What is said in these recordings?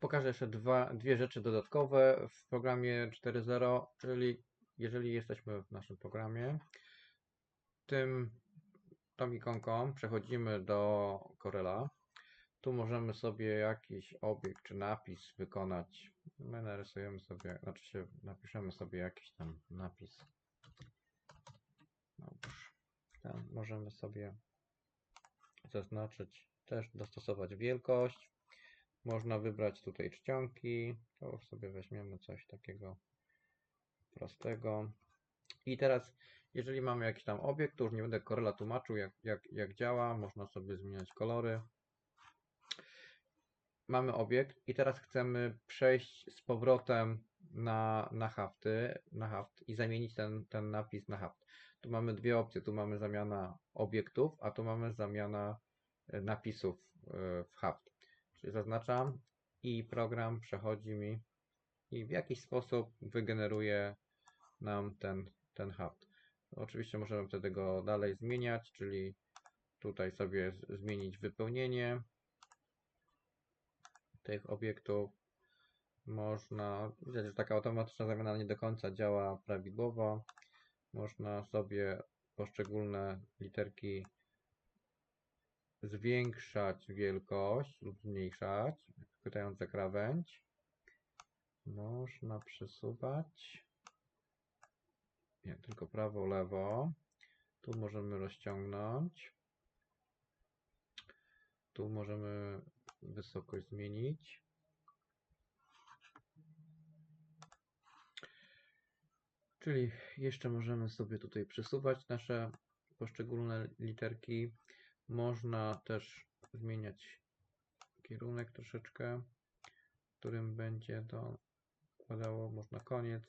Pokażę jeszcze dwa, dwie rzeczy dodatkowe w programie 4.0, czyli jeżeli jesteśmy w naszym programie, tym tą ikonką przechodzimy do Corela. Tu możemy sobie jakiś obiekt czy napis wykonać. My narysujemy sobie, znaczy się napiszemy sobie jakiś tam napis. Tam możemy sobie zaznaczyć, też dostosować wielkość. Można wybrać tutaj czcionki. To już sobie weźmiemy coś takiego prostego. I teraz, jeżeli mamy jakiś tam obiekt, to już nie będę Corela tłumaczył, jak, jak, jak działa. Można sobie zmieniać kolory. Mamy obiekt i teraz chcemy przejść z powrotem na, na hafty, na haft i zamienić ten, ten napis na haft. Tu mamy dwie opcje. Tu mamy zamiana obiektów, a tu mamy zamiana e, napisów e, w haft. Czyli zaznaczam i program przechodzi mi i w jakiś sposób wygeneruje nam ten, ten haft. Oczywiście możemy wtedy go dalej zmieniać, czyli tutaj sobie zmienić wypełnienie tych obiektów. Można, widać, że taka automatyczna zamiana nie do końca działa prawidłowo. Można sobie poszczególne literki zwiększać wielkość lub zmniejszać, chwytając za krawędź. Można przesuwać. Nie, tylko prawo, lewo. Tu możemy rozciągnąć. Tu możemy wysokość zmienić. Czyli jeszcze możemy sobie tutaj przesuwać nasze poszczególne literki. Można też zmieniać kierunek troszeczkę, w którym będzie to układało. Można koniec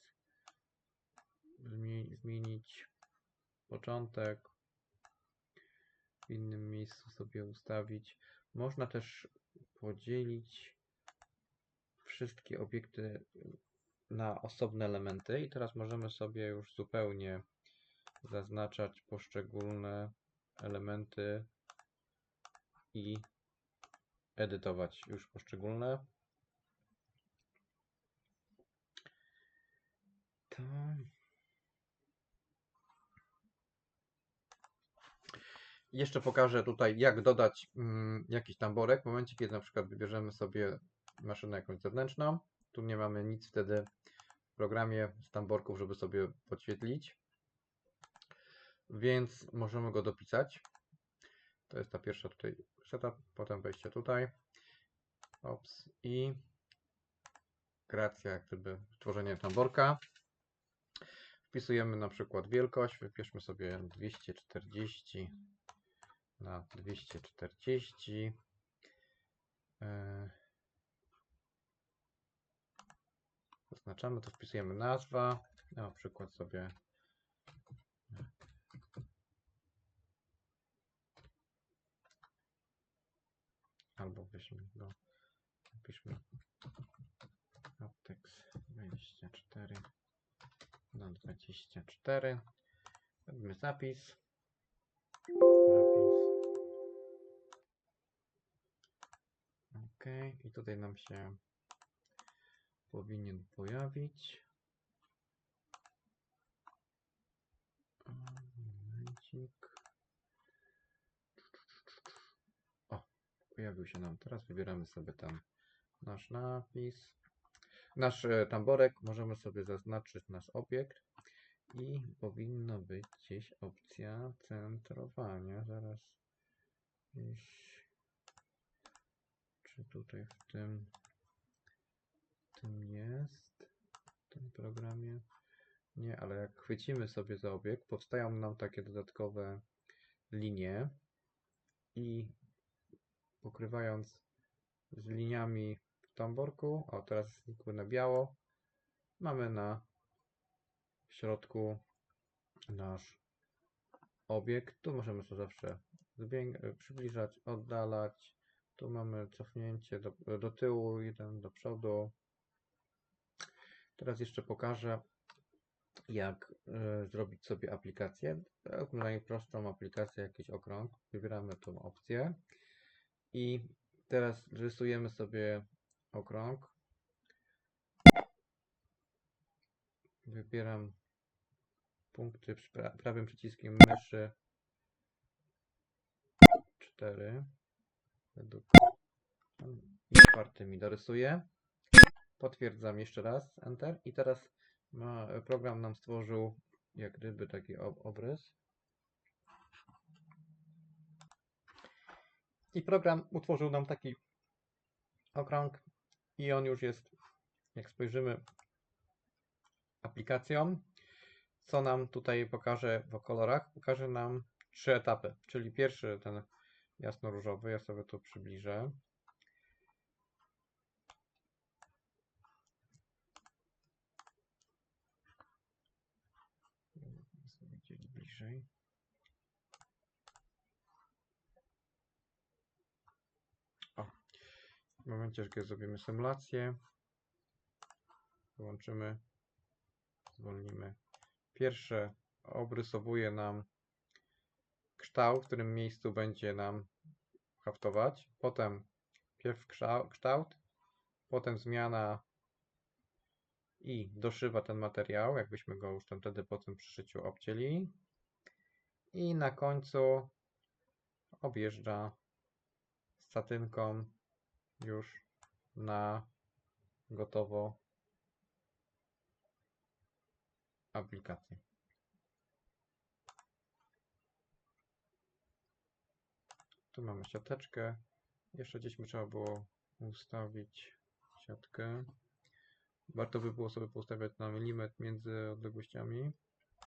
zmie- zmienić, początek w innym miejscu sobie ustawić. Można też podzielić wszystkie obiekty na osobne elementy i teraz możemy sobie już zupełnie zaznaczać poszczególne elementy i edytować już poszczególne. To jeszcze pokażę tutaj, jak dodać mm, jakiś tamborek w momencie, kiedy na przykład wybierzemy sobie maszynę jakąś zewnętrzną. Tu nie mamy nic wtedy w programie z tamborków, żeby sobie podświetlić. Więc możemy go dopisać. To jest ta pierwsza tutaj setup, potem wejście tutaj. Ops i kreacja, jak gdyby tworzenie tamborka. Wpisujemy na przykład wielkość, wybierzmy sobie 240 na 240. E, Zaznaczamy to, wpisujemy nazwa, na przykład sobie albo weźmy go, napiszmy Aptex 24 na 24. Robimy zapis. Zapis. Ok, i tutaj nam się powinien pojawić. Momencik. Pojawił się nam. Teraz wybieramy sobie tam nasz napis. Nasz e, tamborek. Możemy sobie zaznaczyć nasz obiekt. I powinno być gdzieś opcja centrowania. Zaraz gdzieś. Czy tutaj w tym tym jest w tym programie? Nie, ale jak chwycimy sobie za obiekt, powstają nam takie dodatkowe linie i pokrywając z liniami w tamborku, o teraz znikły na biało, mamy na środku nasz obiekt. Tu możemy to zawsze przybliżać, oddalać. Tu mamy cofnięcie do, do tyłu, jeden do przodu. Teraz jeszcze pokażę, jak e, zrobić sobie aplikację. Najprostszą aplikację, jakiś okrąg. Wybieramy tą opcję i teraz rysujemy sobie okrąg. Wybieram punkty pra- prawym przyciskiem myszy 4 według i czwarty mi dorysuje. Potwierdzam jeszcze raz Enter i teraz ma, program nam stworzył jak gdyby taki ob- obrys. I program utworzył nam taki okrąg i on już jest, jak spojrzymy, aplikacją. Co nam tutaj pokaże w kolorach? Pokaże nam trzy etapy, czyli pierwszy ten jasno-różowy, ja sobie tu przybliżę. Widzieli bliżej. O. W momencie, kiedy zrobimy symulację, wyłączymy, zwolnimy. Pierwsze obrysowuje nam kształt, w którym miejscu będzie nam haftować. Potem pierw kształ- kształt, potem zmiana i doszywa ten materiał, jakbyśmy go już tam wtedy po tym przyszyciu obcięli. I na końcu objeżdża z satynką już na gotowo aplikację. Tu mamy siateczkę. Jeszcze gdzieś by trzeba było ustawić siatkę. Warto by było sobie poustawiać na milimetr między odległościami.